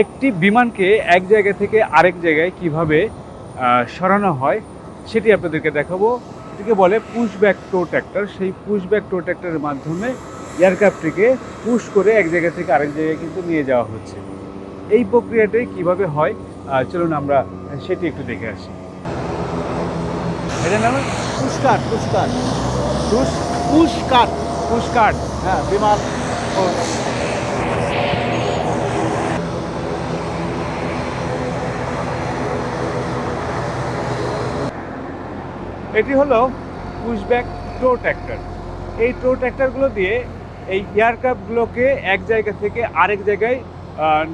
একটি বিমানকে এক জায়গা থেকে আরেক জায়গায় কীভাবে সরানো হয় সেটি আপনাদেরকে দেখাবো। এটিকে বলে পুশ ব্যাক টো ট্র্যাক্টর সেই পুশ ব্যাক টো ট্র্যাক্টরের মাধ্যমে এয়ারক্রাফটটিকে পুশ করে এক জায়গা থেকে আরেক জায়গায় কিন্তু নিয়ে যাওয়া হচ্ছে। এই প্রক্রিয়াটাই কীভাবে হয়? চলুন আমরা সেটি একটু দেখে আসি। এটার নাম পুষ্কার পুশ পুষ্কার পুশকার্ট হ্যাঁ বিমান। এটি হলো পুশব্যাক টো ট্র্যাক্টর। এই টো ট্র্যাক্টরগুলো দিয়ে এই এয়ারক্রাফটগুলোকে এক জায়গা থেকে আরেক জায়গায়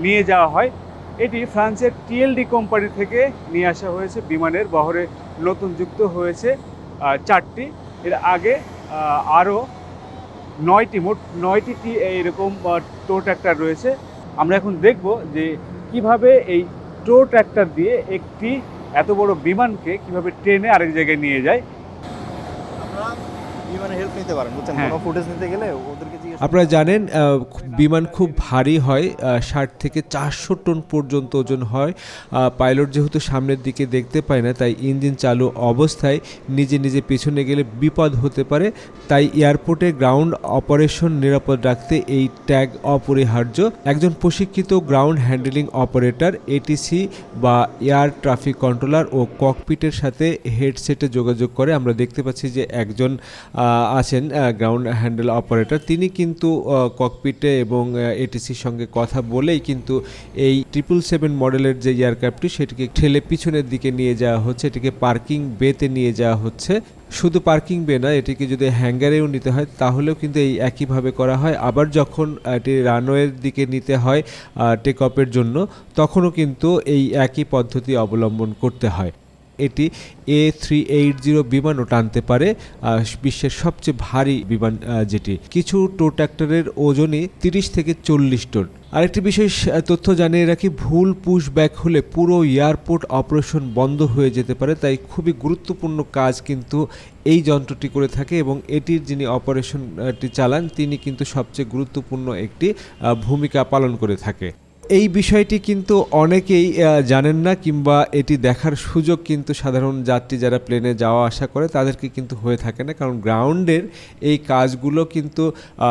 নিয়ে যাওয়া হয়। এটি ফ্রান্সের টিএলডি কোম্পানি থেকে নিয়ে আসা হয়েছে। বিমানের বহরে নতুন যুক্ত হয়েছে চারটি। এর আগে আরও নয়টি, মোট নয়টি এইরকম টো ট্র্যাক্টর রয়েছে। আমরা এখন দেখব যে কীভাবে এই টো ট্র্যাক্টর দিয়ে একটি এত বড় বিমানকে কীভাবে ট্রেনে আরেক জায়গায় নিয়ে যায়? আপনারা হেল্প নিতে পারেন বুঝছেন? হ্যাঁ। কোনো ফুটেজ নিতে গেলে ওদেরকে আপনারা জানেন বিমান খুব ভারী হয় ষাট থেকে চারশো টন পর্যন্ত ওজন হয়। পাইলট যেহেতু সামনের দিকে দেখতে পায় না তাই ইঞ্জিন চালু অবস্থায় নিজে নিজে পেছনে গেলে বিপদ হতে পারে। তাই এয়ারপোর্টে গ্রাউন্ড অপারেশন নিরাপদ রাখতে এই ট্যাগ অপরিহার্য। একজন প্রশিক্ষিত গ্রাউন্ড হ্যান্ডলিং অপারেটর এটিসি বা এয়ার ট্রাফিক কন্ট্রোলার ও ককপিটের সাথে হেডসেটে যোগাযোগ করে। আমরা দেখতে পাচ্ছি যে একজন আছেন গ্রাউন্ড হ্যান্ডেল অপারেটর তিনি কিন্তু ককপিটে এবং এটিসির সঙ্গে কথা বলেই কিন্তু এই ট্রিপল সেভেন মডেলের যে এয়ারক্রাফটটি সেটিকে ঠেলে পিছনের দিকে নিয়ে যাওয়া হচ্ছে, এটিকে পার্কিং বেতে নিয়ে যাওয়া হচ্ছে। শুধু পার্কিং বে না, এটিকে যদি হ্যাঙ্গারেও নিতে হয়, তাহলেও কিন্তু এই একইভাবে করা হয়। আবার যখন এটি রানওয়ের দিকে নিতে হয় টেক অফের জন্য, তখনও কিন্তু এই একই পদ্ধতি অবলম্বন করতে হয়। এটি এ থ্রি এইট জিরো বিমানও টানতে পারে বিশ্বের সবচেয়ে ভারী বিমান যেটি। কিছু টো ট্র্যাক্টরের ওজনই তিরিশ থেকে চল্লিশ টন। আরেকটি বিশেষ তথ্য জানিয়ে রাখি, ভুল পুশ ব্যাক হলে পুরো এয়ারপোর্ট অপারেশন বন্ধ হয়ে যেতে পারে, তাই খুবই গুরুত্বপূর্ণ কাজ কিন্তু এই যন্ত্রটি করে থাকে এবং এটির যিনি অপারেশনটি চালান, তিনি কিন্তু সবচেয়ে গুরুত্বপূর্ণ একটি ভূমিকা পালন করে থাকে। এই বিষয়টি কিন্তু অনেকেই জানেন না কিংবা এটি দেখার সুযোগ কিন্তু সাধারণ যাত্রী যারা প্লেনে যাওয়া আসা করে তাদেরকে কিন্তু হয়ে থাকে না। কারণ গ্রাউন্ডের এই কাজগুলো কিন্তু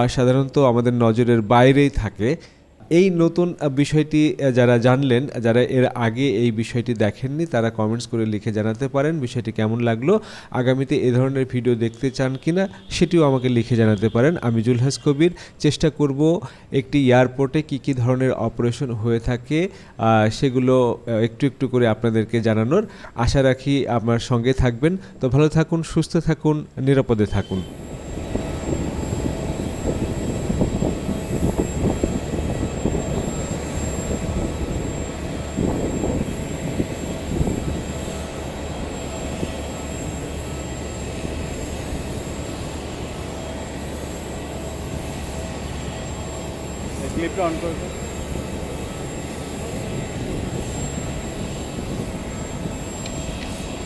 সাধারণত আমাদের নজরের বাইরেই থাকে। এই নতুন বিষয়টি যারা জানলেন, যারা এর আগে এই বিষয়টি দেখেননি, তারা কমেন্টস করে লিখে জানাতে পারেন বিষয়টি কেমন লাগল, আগামীতে এ ধরনের ভিডিও দেখতে চান কিনা, সেটিও আমাকে লিখে জানাতে পারেন। আমি জুলহাস কবির, চেষ্টা করব একটি এয়ারপোর্টে কি কি ধরনের অপারেশন হয়ে থাকে সেগুলো একটু একটু করে আপনাদেরকে জানানোর। আশা রাখি আমার সঙ্গে থাকবেন। তো ভালো থাকুন, সুস্থ থাকুন, নিরাপদে থাকুন। ক্লিপটা অন করবে